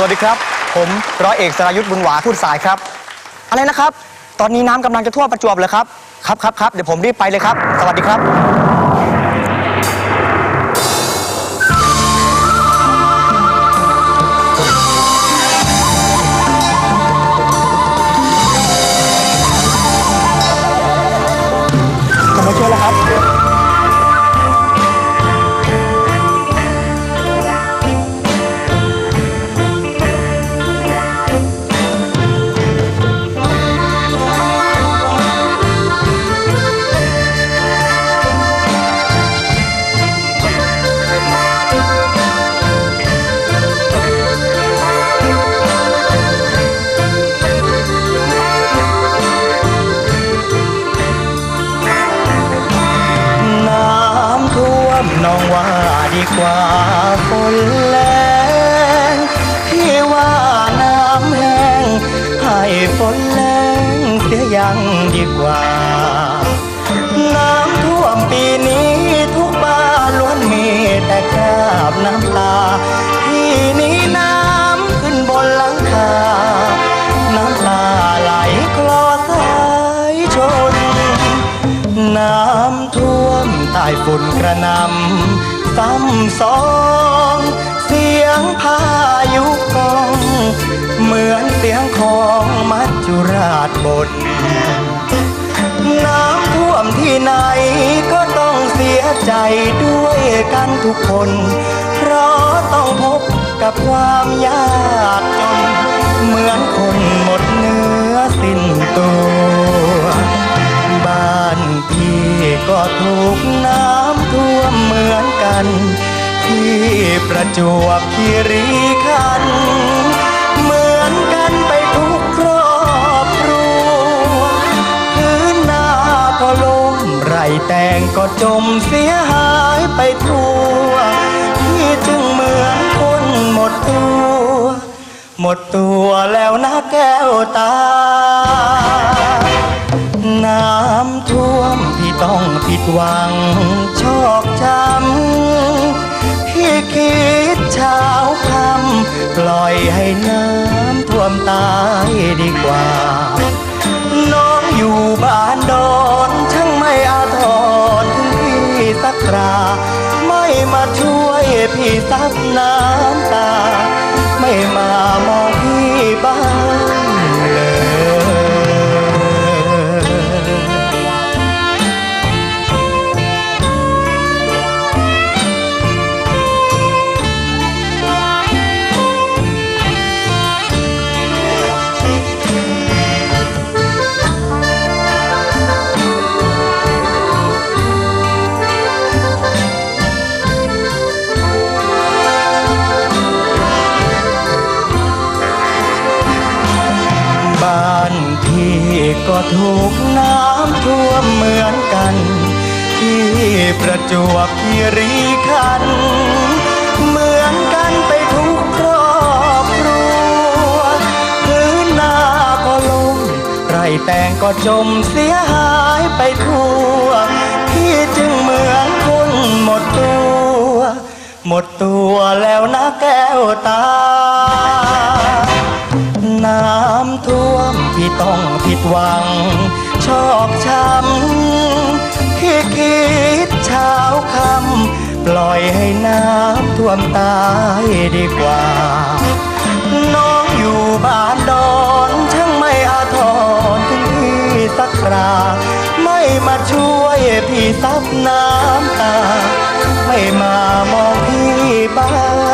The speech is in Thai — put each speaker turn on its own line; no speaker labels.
สวัสดีครับ ผมร้อยเอกสรายุทธบุญหวาพูดสายครับ อะไรนะครับ ตอนนี้น้ำกำลังจะท่วมประจวบเลยครับ ครับครับครับเดี๋ยวผมรีบไปเลยครับ สวัสดีครับ ดีกว่าฝนแรงพี่ว่าน้ำแห้งให้ฝนแรงเสียยังดีกว่า น้ำท่วมปีนี้ทุกบ้านล้วนมีแต่คราบน้ำตาที่นี้น้ำขึ้นบนหลังคา น้ำตาไหลคลอสายชน น้ำท่วมใต้ฝุ่นกระหนำ ซ้ำสอง เสียงพายุกอง เหมือนเสียงของมัจจุราชบทน้ำท่วมที่ไหนก็ต้องเสียใจด้วยกันทุกคน เพราะต้องพบกับความ ก็ถูกน้ำท่วมเหมือนกัน ที่ประจวบคีรีขันธ์เหมือนกันไปทุกครอบครัวพื้นนาก็ล้มไรแตงก็จมเสียหายไปทั่วที่จึงเหมือนคนหมดตัว หมดตัวแล้วนะแก้วตา หวังชอกช้ำพี่คิดเช้าคำปล่อยให้น้ำท่วมตายดีกว่า น้องอยู่บ้านดอนช่างไม่อาทรถึงพี่สักรา ไม่มาช่วยพี่ซับน้ำ ก็ถูกน้ำท่วมเหมือนกัน ที่ประจวบคีรีขันเหมือนกันไปทุกครอบครัวพื้นนาก็ล้มไรแตงก็จมเสียหายไปทั่วพี่จึงเหมือนคนหมดตัว หมดตัวแล้วนะแก้วตา ต้องผิดหวัง ชอกช้ำที่คิดเช้าคำปล่อยให้น้ำท่วมตายดีกว่า น้องอยู่บ้านดอนช่างไม่อาทรถึงพี่สักคราไม่มาช่วยพี่ซับน้ำตา ไม่มามองพี่บ้าง